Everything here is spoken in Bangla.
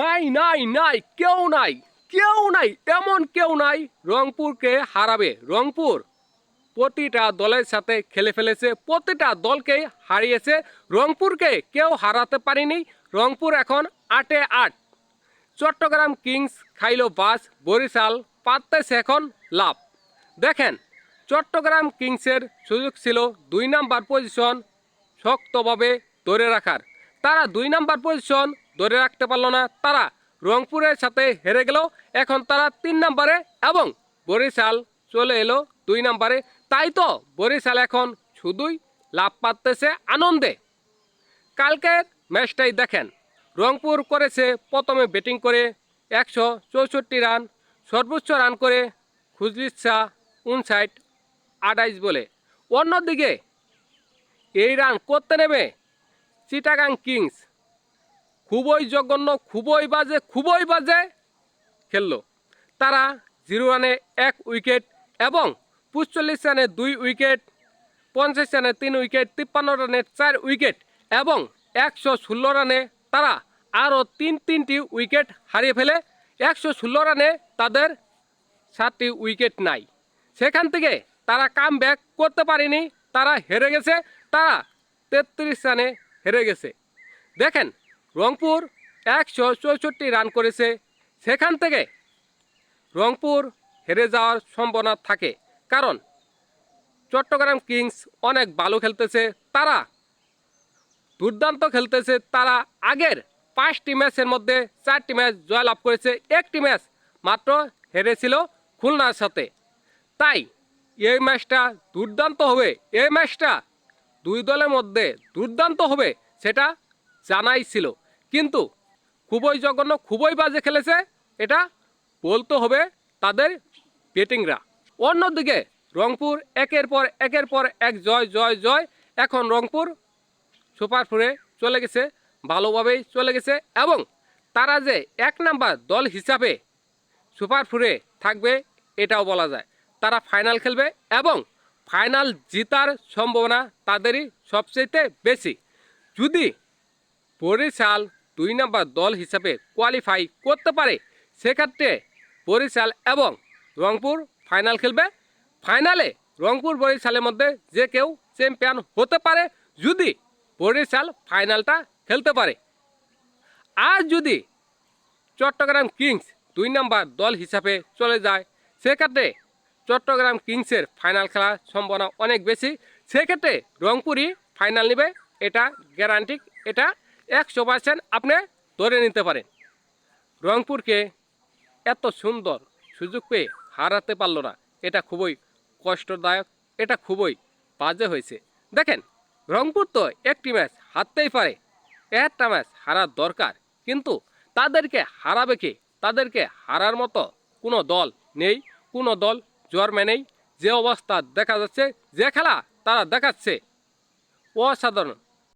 নাই নাই নাই, কেউ নাই কেউ নাই, এমন কেউ নাই রংপুরকে হারাবে। রংপুর প্রতিটা দলের সাথে খেলে ফেলেছে, প্রতিটা দলকেই হারিয়েছে, রংপুরকে কেউ হারাতে পারেনি। রংপুর এখন আটে আট। চট্টগ্রাম কিংস খাইলো বাস, বরিশাল পাত্তাইছে এখন লাভ দেখেন, চট্টগ্রাম কিংসের সুযোগ ছিল দুই নাম্বার পজিশন শক্তভাবে ধরে রাখার। তারা দুই নাম্বার পজিশন ধরে রাখতে পারল না তারা। রংপুরের সাথে হেরে গেল, এখন তারা তিন নাম্বারে এবং বরিশাল চলে এলো দুই নাম্বারে। তাই তো বরিশাল এখন শুধুই লাভ পাচ্ছে আনন্দে। কালকের ম্যাচটাই দেখেন, রংপুর করেছে প্রথমে ব্যাটিং করে একশো চৌষট্টি রান, সর্বোচ্চ রান করে খুজলিস শাহ উনসাইড আটাইশ বলে। অন্যদিকে এই রান করতে নেবে চিটাগাং কিংস খুবই জঘন্য, খুবই বাজে খুবই বাজে খেললো। তারা জিরো রানে এক উইকেট এবং পঁচল্লিশ রানে দুই উইকেট, পঞ্চাশ রানে তিন উইকেট, তিপ্পান্ন রানে চার উইকেট এবং একশো ষোলো রানে তারা আরও তিন তিনটি উইকেট হারিয়ে ফেলে। একশো ষোলো রানে তাদের সাতটি উইকেট নাই। সেখান থেকে তারা কাম ব্যাক করতে পারেনি, তারা হেরে গেছে, তারা তেত্রিশ রানে হেরে গেছে। দেখেন রংপুর একশো চৌষট্টি রান করেছে সেখান থেকে। রংপুর হেরে যাওয়ার সম্ভাবনা থাকে, কারণ চট্টগ্রাম কিংস অনেক ভালো খেলতেছে, তারা দুর্দান্ত খেলতেছে, তারা আগের পাঁচটি ম্যাচের মধ্যে চারটি ম্যাচ জয়লাভ করেছে, একটি ম্যাচ মাত্র হেরেছিল খুলনার সাথে। তাই এই ম্যাচটা দুর্দান্ত হবে, এই ম্যাচটা দুই দলের মধ্যে দুর্দান্ত হবে, সেটা জানাই ছিল। কিন্তু খুবই জঘন্য, খুবই বাজে খেলেছে। এটা বলতে হবে তাদের ব্যাটিংরা। অন্যদিকে রংপুর একের পর একের পর এক জয় জয় জয়। এখন রংপুর সুপার ফোরে চলে গেছে, ভালোভাবেই চলে গেছে এবং তারা যে এক নাম্বার দল হিসাবে সুপার ফোরে থাকবে, এটাও বলা যায়। তারা ফাইনাল খেলবে এবং ফাইনাল জিতার সম্ভাবনা তাদেরই সবচেয়ে বেশি। যদি বরিশাল দুই নাম্বার দল হিসাবে কোয়ালিফাই করতে পারে। সেক্ষেত্রে বরিশাল এবং রংপুর ফাইনাল খেলবে। ফাইনালে রংপুর, বরিশালের মধ্যে যে কেউ চ্যাম্পিয়ন হতে পারে যদি বরিশাল ফাইনালটা খেলতে পারে। আর যদি চট্টগ্রাম কিংস দুই নাম্বার দল হিসাবে চলে যায়, সেক্ষেত্রে চট্টগ্রাম কিংসের ফাইনাল খেলার সম্ভাবনা অনেক বেশি। সেক্ষেত্রে রংপুরই ফাইনাল নেবে, এটা গ্যারান্টি এটা একশো পার্সেন্ট আপনি ধরে নিতে পারেন। রংপুরকে এত সুন্দর সুযোগ পেয়ে হারাতে পারল না। এটা খুবই কষ্টদায়ক, এটা খুবই বাজে হয়েছে। দেখেন, রংপুর তো একটি ম্যাচ হারতেই পারে, একটা ম্যাচ হারার দরকার। কিন্তু তাদেরকে হারাবে কে? তাদেরকে হারার মতো কোনো দল নেই, কোনো দল জন্মে নেই। যে অবস্থা দেখা যাচ্ছে, যে খেলা তারা দেখাচ্ছে। অসাধারণ।